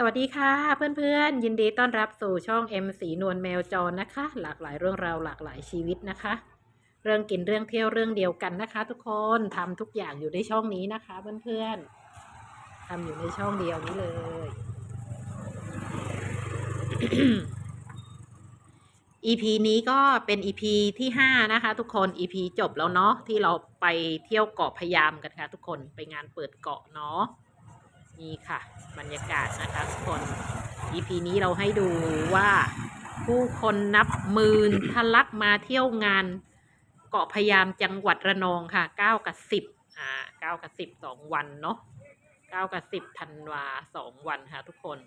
สวัสดีค่ะเพื่อนๆ ยินดีต้อนรับสู่ช่อง M สีนวลแมวจรนะคะ หลากหลายเรื่องราวหลากหลายชีวิตนะคะ เรื่องกินเรื่องเที่ยวเรื่องเดียวกันนะคะ ทุกคนทำทุกอย่างอยู่ในช่องนี้นะคะ เพื่อนๆทำอยู่ในช่องเดียวนี้เลย EP นี้ก็เป็น EP ที่ห้านะคะ ทุกคน EP จบแล้วเนาะที่เราไปเที่ยวเกาะพยามกันค่ะ ทุกคนไปงานเปิดเกาะเนาะ นี่ค่ะบรรยากาศนะคะทุกคน EP นี้เราให้ดูว่าผู้คนนับหมื่นทะลักมาเที่ยวงานเกาะพยามจังหวัดระนองค่ะ 9 กับ 10 อ่า 9 กับ 10 2 วันเนาะ 9 กับ 10ธันวา 2 วันค่ะทุกคน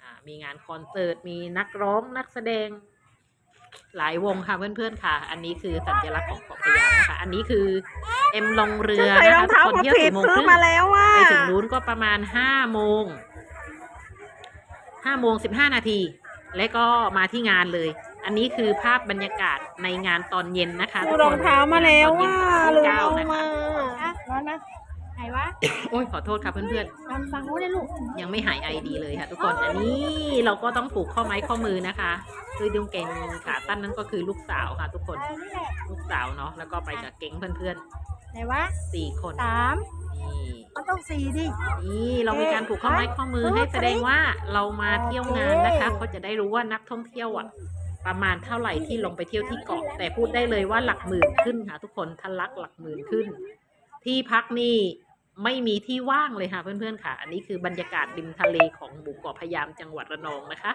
อ่า มีงานคอนเสิร์ต มีนักร้องนักแสดง หลายวงค่ะเพื่อนๆค่ะ อันนี้คือสัญลักษณ์ของเกาะพะยามนะคะ อันนี้คือเอ็มลงเรือใส่นะรอคะงเท้าทุกคนมาเที่ยวผิดสี่โมงซื้คอรึ่งมาแล้วว่าไปถึงนู้นก็ประมาณห้าโมงห้าโมงสิบห้านาที และก็มาที่งานเลย อันนี้คือภาพบรรยากาศในงานตอนเย็นนะคะทุกคนรองเท้ามาแล้วว่าตอนลืเย็นมเก้าเอานะมาคะร้อนนะไหนวะ โอ้ยขอโทษค่ะเพื่อนตามฟังรู้ได้ลูกๆยังไม่หายไอดีเลยค่ะทุกคน อันนี้เราก็ต้องผูกข้อไม้ข้อมือนะคะ คือดุงเกงขาตั้นนั่นก็คือลูกสาวค่ะทุกคนอันนี้แหละลูกสาวเนาะ แล้วก็ไปกับเก๋งเพื่อนไหนวะๆสี่คนสามนี่มันต้องสี่ดิ นี่เรามีการผูกข้อไม้ข้อมือให้แสดงว่าเรามาเที่ยวงานนะคะเขาจะได้รู้ว่านักท่องเที่ยวอะประมาณเท่าไหร่ที่ลงไปเที่ยวที่เกาะแต่พูดได้เลยว่าหลักหมื่นขึ้นค่ะ ทุกคนทะลักหลักหมื่นขึ้น ที่พักนี่ไม่มีที่ว่างเลยค่ะเพื่อนๆค่ะ อันนี้คือบรรยากาศริมทะเลของหมู่เกาะพะยามจังหวัดระนองนะคะ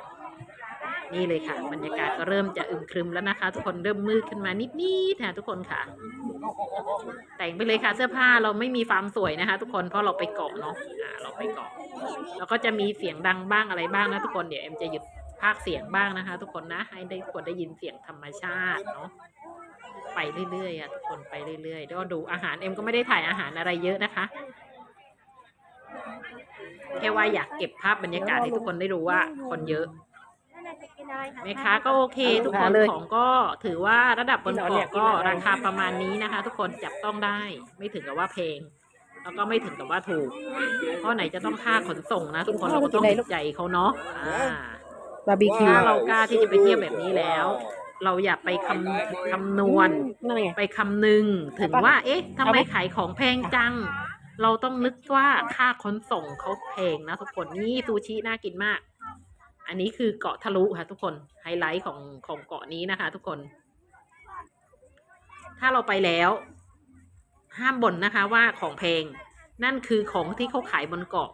นี่เลยค่ะ บรรยากาศก็เริ่มจะอึมครึมแล้วนะคะ ทุกคนเริ่มมืดขึ้นมานิดๆค่ะทุกคนค่ะ แต่งไปเลยค่ะเสื้อผ้าเราไม่มีความสวยนะคะ ทุกคนเพราะเราไปเกาะเนาะอ่าเราไปเกาะแล้วก็จะมีเสียงดังบ้างอะไรบ้างนะทุกคนเดี๋ยวเอ็มจะหยุดภาคเสียงบ้างนะคะ ทุกคนนะให้ได้คนได้ยินเสียงธรรมชาติเนาะไปเรื่อยๆอะทุกคนไปเรื่อยๆแล้วก็ดูอาหารเอ็มก็ไม่ได้ถ่ายอาหารอะไรเยอะนะคะแค่ว่าอยากเก็บภาพบรรยากาศให้ทุกคนได้รู้ว่าคนเยอะ แม่ค้าก็โอเค ทุกคนของก็ถือว่าระดับบนเกาะก็ราคาประมาณนี้นะคะ ทุกคนจับต้องได้ไม่ถึงกับว่าแพงแล้วก็ไม่ถึงกับว่าถูกเพราะไหนจะต้องค่าขนส่งนะ ทุกคนเราก็ต้องเห็นใจเขาเนาะอ่าบาร์บีคิวถ้าเรากล้าที่จะไปเที่ยวแบบนี้แล้ว เราอย่าไปคำคำนวณนั่นไงไปคำนึงถึงว่า เอ๊ะทำไมขายของแพงจัง เราต้องนึกว่าค่าขนส่งเขาแพงนะทุกคนนี่ซูชิน่ากินมาก อันนี้คือเกาะทะลุค่ะทุกคนไฮไลท์ของของเกาะนี้นะคะ ทุกคน ถ้าเราไปแล้ว ห้ามบ่นนะคะว่าของแพง นั่นคือของที่เขาขายบนเกาะ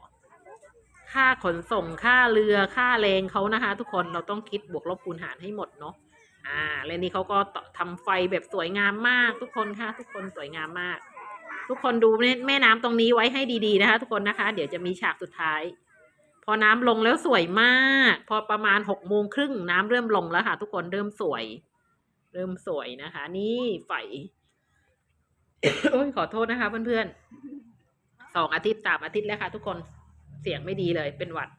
ค่าขนส่งค่าเรือค่าแรงเขานะคะ ทุกคนเราต้องคิดบวกลบคูณหารให้หมดเนาะอ่าแล้วนี่เขาก็ทำไฟแบบสวยงามมาก ทุกคนค่ะ ทุกคนสวยงามมาก ทุกคนดูแม่แม่น้ำตรงนี้ไว้ให้ดีๆนะคะ ทุกคนนะคะ เดี๋ยวจะมีฉากสุดท้าย พอน้ำลงแล้วสวยมาก พอประมาณหกโมงครึ่งน้ำเริ่มลงแล้วค่ะ ทุกคนเริ่มสวย เริ่มสวยนะคะ นี่ไฟโอ้ยขอโทษนะคะ เพื่อนๆสองอาทิตย์สามอาทิตย์แล้วค่ะ ทุกคนเสียงไม่ดีเลยเป็นหวัด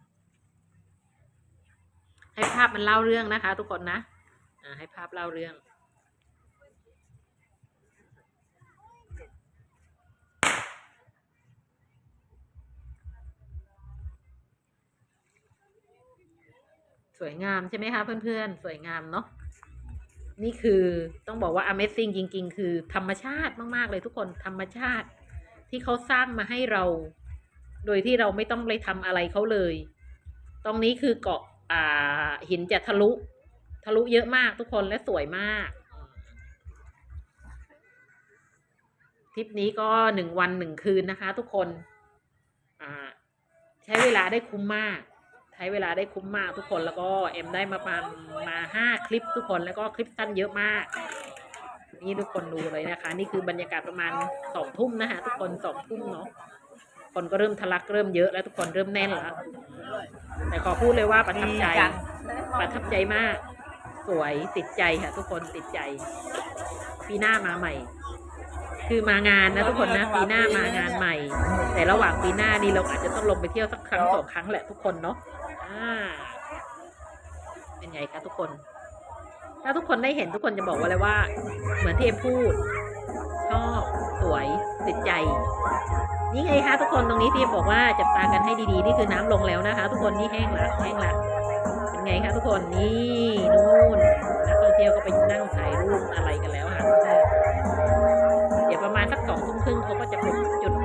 ให้ภาพมันเล่าเรื่องนะคะ ทุกคนนะอ่าให้ภาพเล่าเรื่อง สวยงามใช่ไหมคะเพื่อนๆ สวยงามเนาะนี่คือต้องบอกว่า Amazing จริง ๆ คือธรรมชาติมาก ๆ เลยทุกคนธรรมชาติ ที่เขาสร้างมาให้เรา โดยที่เราไม่ต้องไปทำอะไรเขาเลย ตรงนี้คือเกาะอ่าหินจะทะลุ ทะลุเยอะมากทุกคนและสวยมากทริปนี้ก็หนึ่งวันหนึ่งคืนนะคะ ทุกคน อ่า ใช้เวลาได้คุ้มมาก ช้เวลาได้คุ้มมากทุกคนแล้วก็เอ็มได้มาประมาณมาห้าคลิปทุกคนแล้วก็คลิปสั้นเยอะมาก นี่ทุกคนดูเลยนะคะ นี่คือบรรยากาศประมาณสองทุ่มนะคะทุกคนสองทุ่มเนาะคนก็เริ่มทะลักเริ่มเยอะแล้วทุกคนเริ่มแน่นแล้วแต่ขอพูดเลยว่าประทับใจ ประทับใจมาก สวยติดใจค่ะ ทุกคนติดใจ ปีหน้ามาใหม่ คือมางานนะทุกคนนะปีหน้ามางานใหม่ แต่ระหว่างปีหน้านี่เราอาจจะต้องลงไปเที่ยวสักครั้งสองครั้งแหละทุกคนเนาะอ่าเป็นไงคะทุกคน ถ้าทุกคนได้เห็นทุกคนจะบอกว่าอะไรว่า เหมือนที่เอ็มพูดชชอบสวยติดใจ นี่ไงคะทุกคนตรงนี้พี่บอกว่าจับตากันให้ดีๆนี่คือน้ำลงแล้วนะคะ ทุกคนนี่แห้งละแห้งละเป็นไงคะทุกคนนี่นู่นนักท่องเที่ยวก็ไป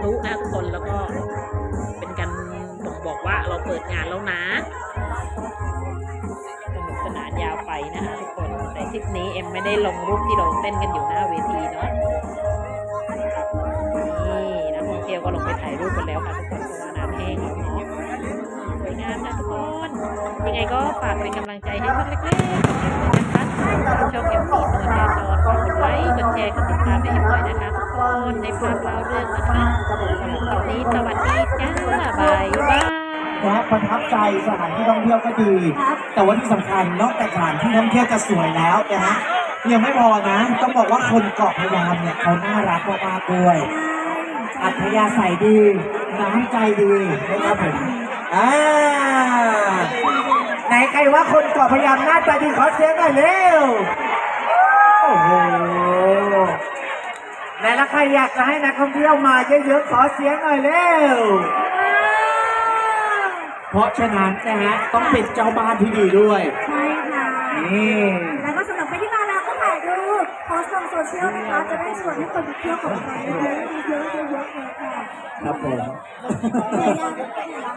จุดพลุนะทุกคนแล้วก็เป็นการบ่งบอกว่าเราเปิดงานแล้วนะสนุกสนานยาวไปนะคะทุกคนแต่ทริปนี้เอ็มไม่ได้ลงรูปที่เราเต้นกันอยู่หน้าเวทีเนาะนี่นักท่องเที่ยวก็ลงไปถ่ายรูปกันแล้วค่ะทุกคนเพราะว่าน้ำแห้งแล้วเนาะสวยงามนะทุกคนยังไงก็ฝากเป็นกำลังใจให้ช่องเล็กๆนะคะชองเอ็มสีนวลแดนจอนฝากดไลค์กดแชร์กดติดตามให้เอ็มหน่อยนะคะ คนในภาพเล่าเรื่องนะคะสำหรับนี้สวัสดีจ้าบายบายนะประทับใจสถานที่ท่องเที่ยวก็ดี แต่ว่าที่สำคัญนอกจากสถานที่ท่องเที่ยวจะสวยแล้วนะฮะยังไม่พอนะ ต้องบอกว่าคนเกาะพะยามเนี่ยเขาน่ารักมากๆด้วยอัธยาศัยดีน้ำใจดีนะครับผมอ่าไหนใครว่าคนเกาะพะยามหน้าตาดีขอเสียงหน่อยเร็วโอ้โห ไหนแล้วใครอยากจะให้นักท่องเที่ยวมาเยอะๆ ขอเสียงหน่อยเร็ว เพราะฉะนั้นนะฮะต้องเป็นเจ้าบ้านที่ดีด้วย ใช่ค่ะ นี่ แล้วก็สำหรับใครที่มาแล้วก็ถ่ายรูปโพสต์ลงโซเชียลนะคะจะได้ชวนให้คนไปเที่ยวของเราเยอะๆเยอะๆเยอะๆเลยค่ะครับผม เหนื่อยยังเหนื่อยยัง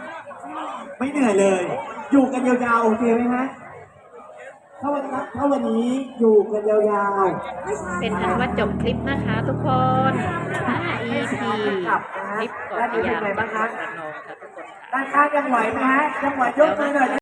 ไม่เหนื่อยเลย อยู่กันยาวๆ โอเคไหมฮะ ถ้าวันนี้ถ้าวันนี้อยู่กันยาวไม่ใช่เป็นอันว่าจบคลิปนะคะทุกคน5 EP คลิปก่อนพยายามจังหวัดระนองค่ะทุกคนค่ะๆด้านข้างยังไหวไหมฮะยังไหวยกมือหน่อย